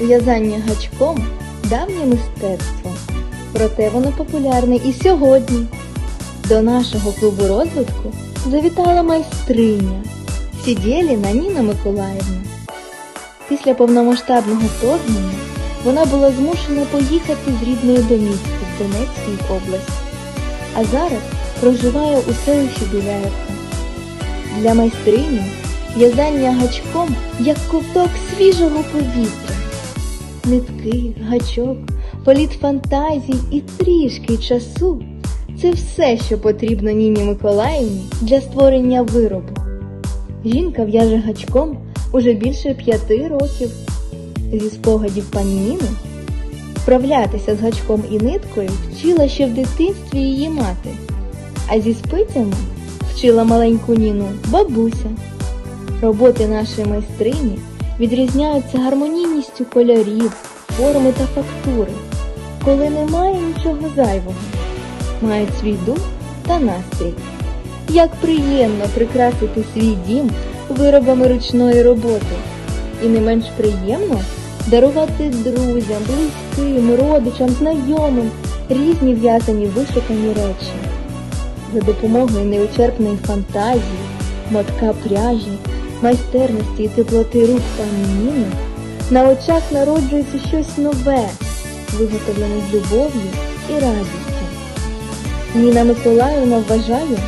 В'язання гачком давнє мистецтво, проте воно популярне і сьогодні. До нашого клубу розвитку завітала майстриня Сідєліна Ніна Миколаївна. Після повномасштабного вторгнення вона була змушена поїхати з рідної домівки в Донецькій області, а зараз проживає у селищі Біляєвка. Для майстрині в'язання гачком як ковток свіжого повітря. Нитки, гачок, політ фантазій і трішки часу це все, що потрібно Ніні Миколаївні для створення виробу. Жінка в'яже гачком уже більше п'яти років. Зі спогадів пані Ніни вправлятися з гачком і ниткою вчила ще в дитинстві її мати, а зі спицями вчила маленьку Ніну бабуся. Роботи нашої майстрині відрізняються гармонійністю кольорів, форми та фактури, коли немає нічого зайвого, мають свій дух та настрій. Як приємно прикрасити свій дім виробами ручної роботи, і не менш приємно дарувати друзям, близьким, родичам, знайомим різні в'язані вишукані речі. За допомогою неучерпної фантазії, мотка пряжі, майстерності і теплоти рук пані Ніни на очах народжується щось нове, виготовлене з любов'ю і радістю. Ніна Миколаївна вважає,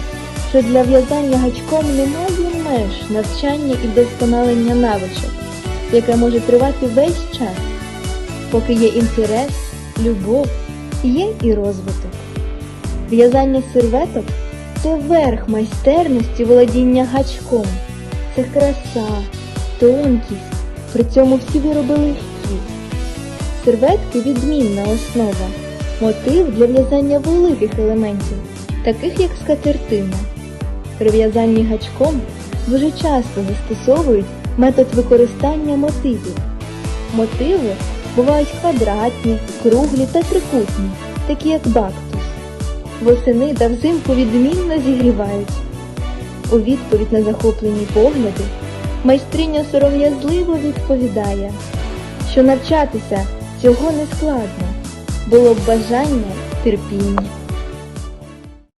що для в'язання гачком немає меж навчання і вдосконалення навичок, яке може тривати весь час, поки є інтерес, любов, є і розвиток. В'язання серветок це верх майстерності володіння гачком. Це краса, тонкість, при цьому всі вироби легкі. Серветки відмінна основа, мотив для в'язання великих елементів, таких як скатертина. При в'язанні гачком дуже часто застосовують метод використання мотивів. Мотиви бувають квадратні, круглі та трикутні, такі як бактус. Восени та взимку відмінно зігрівають. У відповідь на захоплені погляди майстриня сором'язливо відповідає, що навчатися цього не складно, було б бажання терпіння.